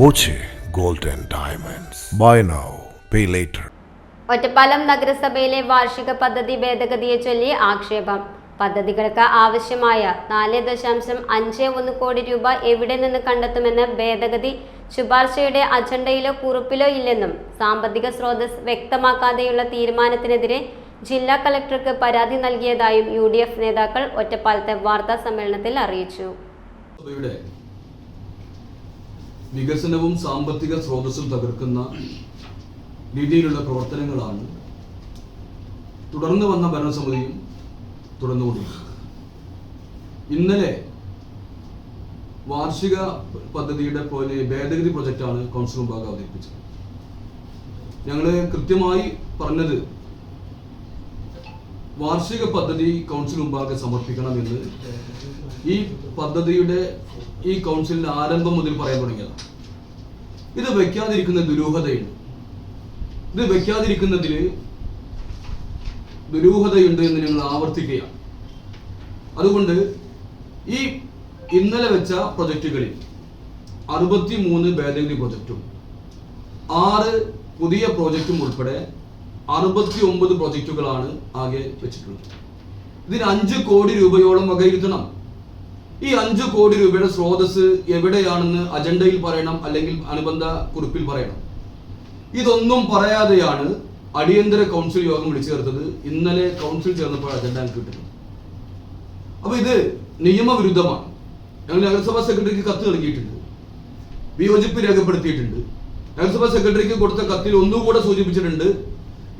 Boche gold and diamonds. Buy now pay later Ottapalam നഗരസഭയിലെ വാർഷിക പദ്ധതി ഭേദഗതിയെ ചൊല്ലി ആക്ഷേപം. പദ്ധതികൾക്ക് ആവശ്യമായ നാല് ദശാംശം അഞ്ച് ഒന്ന് കോടി രൂപ എവിടെ നിന്ന് കണ്ടെത്തുമെന്ന് ഭേദഗതി ശുപാർശയുടെ അജണ്ടയിലോ കുറിപ്പിലോ ഇല്ലെന്നും സാമ്പത്തിക സ്രോതസ് വ്യക്തമാക്കാതെയുള്ള തീരുമാനത്തിനെതിരെ ജില്ലാ കളക്ടർക്ക് പരാതി നൽകിയതായും യു നേതാക്കൾ ഒറ്റപ്പാലത്തെ വാർത്താ സമ്മേളനത്തിൽ അറിയിച്ചു. വികസനവും സാമ്പത്തിക സ്രോതസ്സും തകർക്കുന്ന രീതിയിലുള്ള പ്രവർത്തനങ്ങളാണ് തുടർന്ന് വന്ന ഭരണസമിതിയും തുടർന്നുകൊണ്ടിരിക്കുന്നത്. ഇന്നലെ വാർഷിക പദ്ധതിയുടെ പോലെ ഭേദഗതി പ്രൊജക്റ്റാണ് കൗൺസിൽ വിഭാഗം അവതരിപ്പിച്ചത്. ഞങ്ങൾ കൃത്യമായി പറഞ്ഞത് വാർഷിക പദ്ധതി കൗൺസിൽ മുമ്പാകെ സമർപ്പിക്കണമെന്ന് ഈ പദ്ധതിയുടെ ഈ കൗൺസിലിന്റെ ആരംഭം മുതൽ പറയാൻ തുടങ്ങിയതാണ്. ഇത് വെക്കാതിരിക്കുന്ന ദുരൂഹതയുണ്ട്. ഇത് വെക്കാതിരിക്കുന്നതിൽ ദുരൂഹതയുണ്ട് എന്ന് ഞങ്ങൾ ആവർത്തിക്കുകയാണ്. അതുകൊണ്ട് ഈ ഇന്നലെ വെച്ച പ്രൊജക്റ്റുകളിൽ അറുപത്തി മൂന്ന് ഭേദഗതി പ്രൊജക്റ്റും ആറ് പുതിയ പ്രോജക്റ്റും ഉൾപ്പെടെ അറുപത്തി ഒമ്പത് പ്രൊജക്റ്റുകളാണ് ആകെ വെച്ചിട്ടുള്ളത്. ഇതിന് അഞ്ച് കോടി രൂപയോളം വകയിരുത്തണം. ഈ അഞ്ച് കോടി രൂപയുടെ സ്രോതസ് എവിടെയാണെന്ന് അജണ്ടയിൽ പറയണം അല്ലെങ്കിൽ അനുബന്ധ കുറിപ്പിൽ പറയണം. ഇതൊന്നും പറയാതെയാണ് അടിയന്തര കൗൺസിൽ യോഗം വിളിച്ചു ചേർത്തത്. ഇന്നലെ കൗൺസിൽ ചേർന്നപ്പോൾ അജണ്ട കിട്ടുന്നത് അപ്പൊ ഇത് നിയമവിരുദ്ധമാണ്. ഞങ്ങൾ നഗരസഭാ സെക്രട്ടറിക്ക് കത്ത് നൽകിയിട്ടുണ്ട്. വിയോജിപ്പ് രേഖപ്പെടുത്തിയിട്ടുണ്ട്. നഗരസഭാ സെക്രട്ടറിക്ക് കൊടുത്ത കത്തിൽ ഒന്നുകൂടെ സൂചിപ്പിച്ചിട്ടുണ്ട്.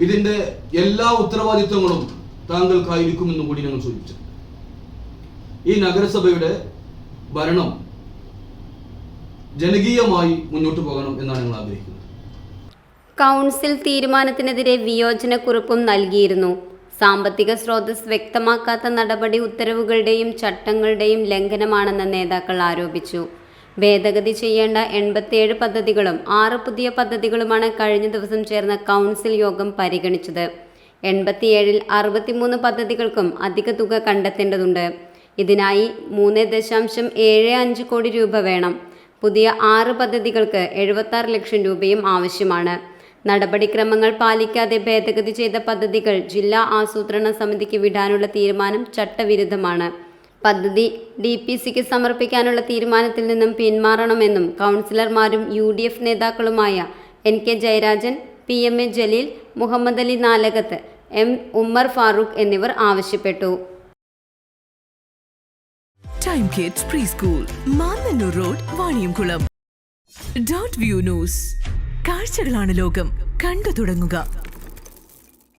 ഇതിന്റെ എല്ലാ ഉത്തരവാദിത്വങ്ങളും താങ്കൾക്കായിരിക്കുമെന്നും കൂടി ഞങ്ങൾ സൂചിപ്പിച്ചു. ഈ നഗരസഭയുടെ ഭരണം ജനകീയമായി മുന്നോട്ട് പോകണം എന്നാണ് ഞങ്ങൾ ആഗ്രഹിക്കുന്നത്. കൗൺസിൽ തീരുമാനത്തിനെതിരെ വിയോജനക്കുറിപ്പും നൽകിയിരുന്നു. സാമ്പത്തിക സ്രോതസ് വ്യക്തമാക്കാത്ത നടപടി ഉത്തരവുകളുടെയും ചട്ടങ്ങളുടെയും ലംഘനമാണെന്ന് നേതാക്കൾ ആരോപിച്ചു. ഭേദഗതി ചെയ്യേണ്ട എൺപത്തിയേഴ് പദ്ധതികളും ആറ് പുതിയ പദ്ധതികളുമാണ് കഴിഞ്ഞ ദിവസം ചേർന്ന കൗൺസിൽ യോഗം പരിഗണിച്ചത്. എൺപത്തിയേഴിൽ അറുപത്തിമൂന്ന് പദ്ധതികൾക്കും അധിക തുക കണ്ടെത്തേണ്ടതുണ്ട്. ഇതിനായി മൂന്ന് ദശാംശം ഏഴ് അഞ്ച് കോടി രൂപ വേണം. പുതിയ ആറ് പദ്ധതികൾക്ക് എഴുപത്താറ് ലക്ഷം രൂപയും ആവശ്യമാണ്. നടപടിക്രമങ്ങൾ പാലിക്കാതെ ഭേദഗതി ചെയ്ത പദ്ധതികൾ ജില്ലാ ആസൂത്രണ സമിതിക്ക് വിടാനുള്ള തീരുമാനം ചട്ടവിരുദ്ധമാണ്. പദ്ധതി ഡി പി സിക്ക് സമർപ്പിക്കാനുള്ള തീരുമാനത്തിൽ നിന്നും പിന്മാറണമെന്നും കൗൺസിലർമാരും U D F നേതാക്കളുമായ N K Jayarajan P M A Jaleel Muhammad Ali Nalakath M Ummer Farooq എന്നിവർ ആവശ്യപ്പെട്ടു. Time kids pre school Mannannur road Vaniyamkulam dot view news കാഴ്ചകളാണ് ലോകം. കണ്ടു തുടങ്ങുക.